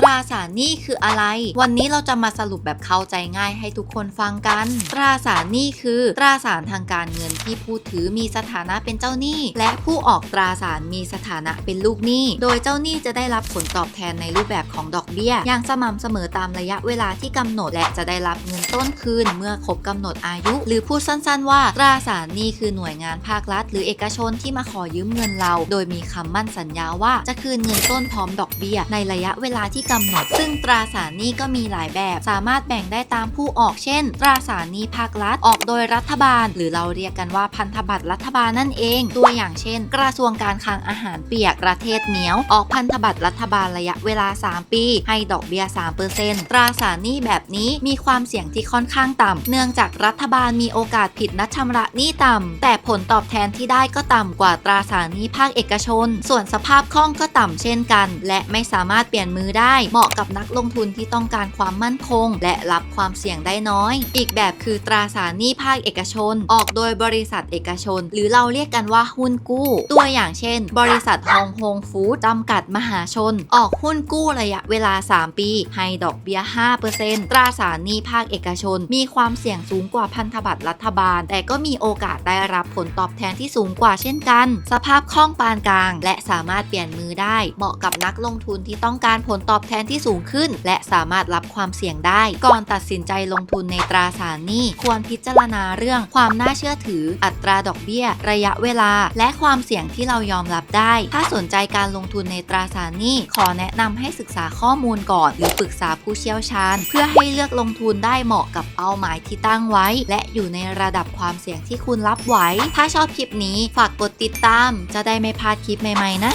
ตราสารหนี้คืออะไร วันนี้เราจะมาสรุปแบบเข้าใจง่ายให้ทุกคนฟังกัน ตราสารหนี้คือ ตราสารทางการเงินที่ผู้ถือมีสถานะเป็นเจ้าหนี้ และผู้ออกตราสารมีสถานะเป็นลูกหนี้ โดยเจ้าหนี้จะได้รับผลตอบแทนในรูปแบบของดอกเบี้ย อย่างสม่ำเสมอตามระยะเวลาที่กำหนด และจะได้รับเงินต้นคืน เมื่อครบกำหนดอายุ หรือพูดสั้นๆ ว่า ตราสารหนี้คือหน่วยงานภาครัฐ หรือเอกชนที่มาขอยืมเงินเรา โดยมีคำมั่นสัญญาว่าจะคืนเงินต้นพร้อมดอกเบี้ย ในระยะเวลาที่กำหนด ซึ่งตราสารหนี้ก็มีหลายแบบ สามารถแบ่งได้ตามผู้ออกเช่น ตราสารหนี้ภาครัฐออกโดยรัฐบาล หรือเราเรียกกันว่าพันธบัตรรัฐบาลนั่นเอง ตัวอย่างเช่น กระทรวงการคลังอาหารเปียกประเทศเหนียว ออกพันธบัตรรัฐบาลระยะเวลา 3 ปี ให้ดอกเบี้ย 3%ตราสารหนี้แบบนี้มีความเสี่ยงที่ค่อนข้างต่ำเนื่องจากรัฐบาลมีโอกาสผิดนัดชำระหนี้ต่ำแต่ผลตอบแทนที่ได้ก็ต่ำกว่าตราสารหนี้ภาคเอกชน ส่วนสภาพคล่องก็ต่ำเช่นกัน และไม่สามารถเปลี่ยนมือได้เหมาะกับนักลงทุนที่ต้องการความมั่นคง และรับความเสี่ยงได้น้อย อีกแบบคือตราสารหนี้ภาคเอกชน ออกโดยบริษัทเอกชน หรือเราเรียกกันว่าหุ้นกู้ ตัวอย่างเช่น บริษัทฮองฮงฟู้ดจำกัดมหาชน ออกหุ้นกู้ระยะเวลา 3 ปี ให้ดอกเบี้ย 5%ตราสารหนี้ภาคเอกชน มีความเสี่ยงสูงกว่าพันธบัตรรัฐบาล แต่ก็มีโอกาสได้รับผลตอบแทนที่สูงกว่าเช่นกัน สภาพคล่องปานกลาง และสามารถเปลี่ยนมือได้ เหมาะกับนักลงทุนที่ต้องการผลตอบแทนที่สูงขึ้น และสามารถรับความเสี่ยงได้ ก่อนตัดสินใจลงทุนในตราสารหนี้ควรพิจารณาเรื่องความน่าเชื่อถือ อัตราดอกเบี้ย ระยะเวลา และความเสี่ยงที่เรายอมรับได้ ถ้าสนใจการลงทุนในตราสารหนี้ขอแนะนำให้ศึกษาข้อมูลก่อน หรือปรึกษาผู้เชี่ยวชาญ เพื่อให้เลือกลงทุนได้เหมาะกับเป้าหมายที่ตั้งไว้ และอยู่ในระดับความเสี่ยงที่คุณรับไหวถ้าชอบคลิปนี้ฝากกดติดตาม จะได้ไม่พลาดคลิปใหม่ๆนะ